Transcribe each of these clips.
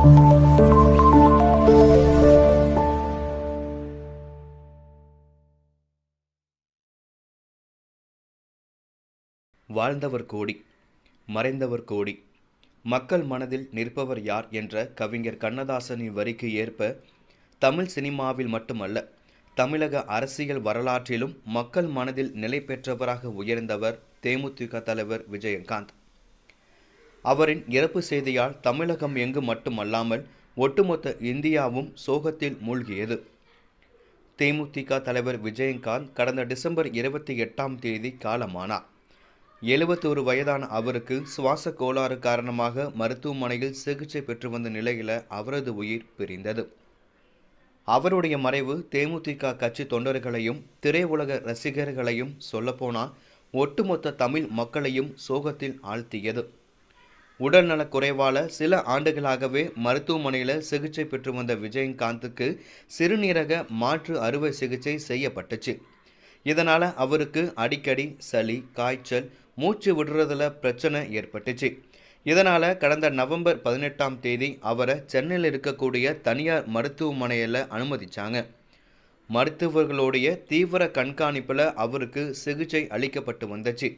வாழ்ந்தவர் கோடி மறைந்தவர் கோடி. மக்கள் மனதில் நிற்பவர் யார் என்ற கவிஞர் கண்ணதாசனின் வரிக்கு ஏற்ப தமிழ் சினிமாவில் மட்டுமல்ல தமிழக அரசியல் வரலாற்றிலும் மக்கள் மனதில் நிலை பெற்றவராக உயர்ந்தவர் தேமுதிக தலைவர் விஜயகாந்த். அவரின் இறப்பு செய்தியால் தமிழகம் எங்கு மட்டுமல்லாமல் ஒட்டுமொத்த இந்தியாவும் சோகத்தில் மூழ்கியது. தேமுதிக தலைவர் விஜயகாந்த் கடந்த டிசம்பர் இருபத்தி எட்டாம் தேதி காலமானார். எழுபத்தோரு வயதான அவருக்கு சுவாச கோளாறு காரணமாக மருத்துவமனையில் சிகிச்சை பெற்று வந்த நிலையில் அவரது உயிர் பிரிந்தது. அவருடைய மறைவு தேமுதிக கட்சி தொண்டர்களையும் திரையுலக ரசிகர்களையும் சொல்லப்போனால் ஒட்டுமொத்த தமிழ் மக்களையும் சோகத்தில் ஆழ்த்தியது. உடல்நலக் குறைவால சில ஆண்டுகளாகவே மருத்துவமனையில் சிகிச்சை பெற்று வந்த விஜயகாந்துக்கு சிறுநீரக மாற்று அறுவை சிகிச்சை செய்யப்பட்டுச்சு. இதனால் அவருக்கு அடிக்கடி சளி காய்ச்சல் மூச்சு விடுறதுல பிரச்சனை ஏற்பட்டுச்சு. இதனால் கடந்த நவம்பர் பதினெட்டாம் தேதி அவரை சென்னையில் இருக்கக்கூடிய தனியார் மருத்துவமனையில் அனுமதித்தாங்க மருத்துவர்களுடைய தீவிர கண்காணிப்பில் அவருக்கு சிகிச்சை அளிக்கப்பட்டு வந்துச்சு.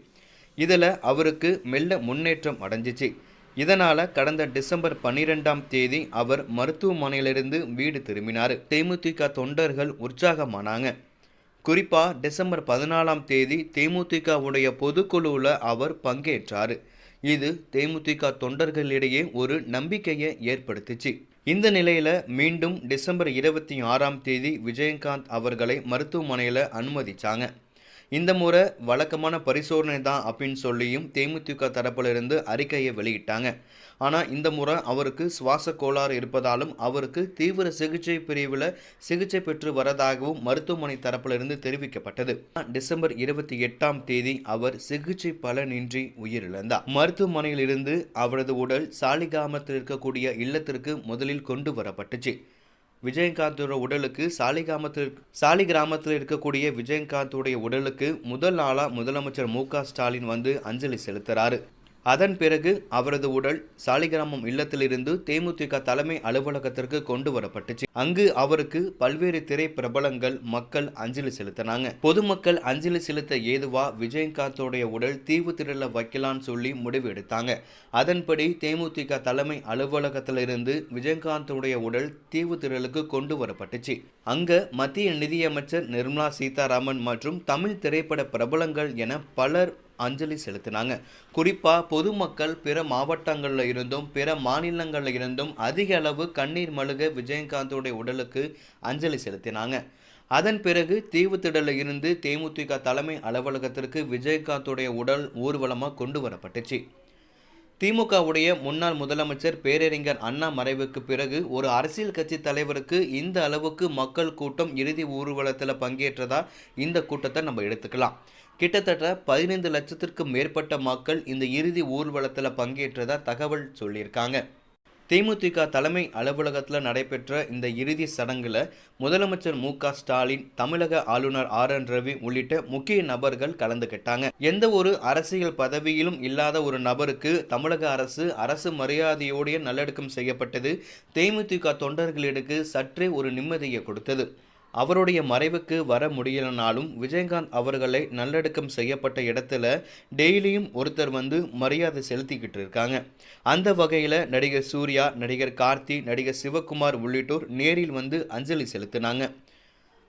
இதில் அவருக்கு மெல்ல முன்னேற்றம் அடைஞ்சிச்சு. இதனால் கடந்த டிசம்பர் பன்னிரெண்டாம் தேதி அவர் மருத்துவமனையிலிருந்து வீடு திரும்பினார். தேமுதிக தொண்டர்கள் உற்சாகமானாங்க. குறிப்பாக டிசம்பர் பதினாலாம் தேதி தேமுதிகவுடைய பொதுக்குழுவில் அவர் பங்கேற்றார். இது தேமுதிக தொண்டர்களிடையே ஒரு நம்பிக்கையை ஏற்படுத்துச்சு. இந்த நிலையில மீண்டும் டிசம்பர் இருபத்தி ஆறாம் தேதி விஜயகாந்த் அவர்களை மருத்துவமனையில் அனுமதிச்சாங்க. இந்த முறை வழக்கமான பரிசோதனை தான் அப்படின்னு சொல்லியும் தேமுதிக தரப்பிலிருந்து அறிக்கையை வெளியிட்டாங்க. ஆனால் இந்த முறை அவருக்கு சுவாச கோளாறு இருப்பதாலும் அவருக்கு தீவிர சிகிச்சை பிரிவில் சிகிச்சை பெற்று வரதாகவும் மருத்துவமனை தரப்பிலிருந்து தெரிவிக்கப்பட்டது. டிசம்பர் இருபத்தி எட்டாம் தேதி அவர் சிகிச்சை பலனின்றி உயிரிழந்தார். மருத்துவமனையில் இருந்து அவரது உடல் சாலிகாமத்தில் இருக்கக்கூடிய இல்லத்திற்கு முதலில் கொண்டு வரப்பட்டுச்சு. விஜயகாந்தோட உடலுக்கு சாலிகிராமத்தில் சாலி கிராமத்தில் இருக்கக்கூடிய விஜயகாந்தோடைய உடலுக்கு முதல் நாளாக முதலமைச்சர் மு க ஸ்டாலின் வந்து அஞ்சலி செலுத்துறாரு. அதன் பிறகு அவரது உடல் சாலிகிராமம் இல்லத்திலிருந்து தேமுதிக தலைமை அலுவலகத்திற்கு கொண்டு வரப்பட்டுச்சு. அங்கு அவருக்கு பல்வேறு திரை பிரபலங்கள் மக்கள் அஞ்சலி செலுத்தினாங்க. பொதுமக்கள் அஞ்சலி செலுத்த ஏதுவா விஜயகாந்தோடைய உடல் தீவு திரள வைக்கலான்னு சொல்லி முடிவு எடுத்தாங்க. அதன்படி தேமுதிக தலைமை அலுவலகத்திலிருந்து விஜயகாந்தோடைய உடல் தீவு திரளுக்கு கொண்டு வரப்பட்டுச்சு. அங்க மத்திய நிதியமைச்சர் நிர்மலா சீதாராமன் மற்றும் தமிழ் திரைப்பட பிரபலங்கள் என பலர் அஞ்சலி செலுத்தினாங்க. குறிப்பாக பொதுமக்கள் பிற மாவட்டங்களில் இருந்தும் பிற மாநிலங்களில் இருந்தும் அதிக அளவு கண்ணீர் மழுக விஜயகாந்தோடைய உடலுக்கு அஞ்சலி செலுத்தினாங்க. அதன் பிறகு தீவுத்திடலில் இருந்து தேமுதிக தலைமை அலுவலகத்திற்கு விஜயகாந்தோடைய உடல் ஊர்வலமாக கொண்டு வரப்பட்டுச்சு. திமுகவுடைய முன்னாள் முதலமைச்சர் பேரறிஞர் அண்ணா மறைவுக்கு பிறகு ஒரு அரசியல் கட்சி தலைவருக்கு இந்த அளவுக்கு மக்கள் கூட்டம் இறுதி ஊர்வலத்தில் பங்கேற்றதா இந்த கூட்டத்தை நம்ம எடுத்துக்கலாம். கிட்டத்தட்ட பதினைந்து லட்சத்திற்கும் மேற்பட்ட மக்கள் இந்த இறுதி ஊர்வலத்தில் பங்கேற்றதா தகவல் சொல்லியிருக்காங்க. தேமுதிக தலைமை அலுவலகத்தில் நடைபெற்ற இந்த இறுதி சடங்கில் முதலமைச்சர் மு க ஸ்டாலின் தமிழக ஆளுநர் ஆர் என் ரவி உள்ளிட்ட முக்கிய நபர்கள் கலந்துகிட்டாங்க. எந்த ஒரு அரசியல் பதவியிலும் இல்லாத ஒரு நபருக்கு தமிழக அரசு அரசு மரியாதையோடைய நல்லடக்கம் செய்யப்பட்டது. தேமுதிக தொண்டர்களுக்கு சற்றே ஒரு நிம்மதியை கொடுத்தது. அவருடைய மறைவுக்கு வர முடியலனாலும் விஜயகாந்த் அவர்களை நல்லடக்கம் செய்யப்பட்ட இடத்துல டெய்லியும் ஒருத்தர் வந்து மரியாதை செலுத்திக்கிட்டு இருக்காங்க. அந்த வகையில் நடிகர் சூர்யா நடிகர் கார்த்தி நடிகர் சிவகுமார் உள்ளிட்டோர் நேரில் வந்து அஞ்சலி செலுத்தினாங்க.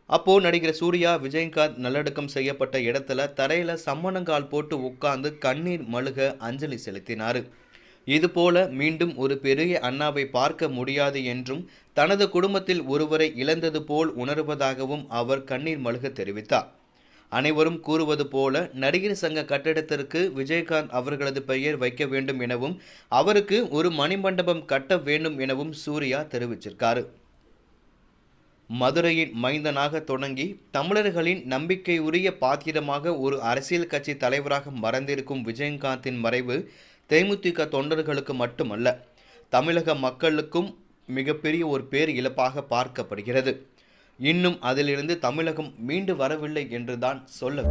அப்போ நடிகர் சூர்யா விஜயகாந்த் நல்லடக்கம் செய்யப்பட்ட இடத்துல தரையில சம்மணங்கால் போட்டு உட்கார்ந்து கண்ணீர் மழுக அஞ்சலி செலுத்தினார். இதுபோல மீண்டும் ஒரு பெரிய அண்ணாவை பார்க்க முடியாது என்றும் தனது குடும்பத்தில் ஒருவரை இழந்தது போல் உணர்வதாகவும் அவர் கண்ணீர் மழுக தெரிவித்தார். அனைவரும் கூறுவது போல நடிகர் சங்க கட்டிடத்திற்கு விஜயகாந்த் அவர்களது பெயர் வைக்க வேண்டும் எனவும் அவருக்கு ஒரு மணிமண்டபம் கட்ட வேண்டும் எனவும் சூர்யா தெரிவிச்சிருக்காரு. மதுரையின் மைந்தனாக தொடங்கி தமிழர்களின் நம்பிக்கையுரிய பாத்திரமாக ஒரு அரசியல் கட்சி தலைவராக மறந்திருக்கும் விஜயகாந்தின் மறைவு தேமுதிக தொண்டர்களுக்கு மட்டுமல்ல தமிழக மக்களுக்கும் மிகப்பெரிய ஒரு பேர் இழப்பாக பார்க்கப்படுகிறது. இன்னும் அதிலிருந்து தமிழகம் மீண்டு வரவில்லை என்றுதான் சொல்ல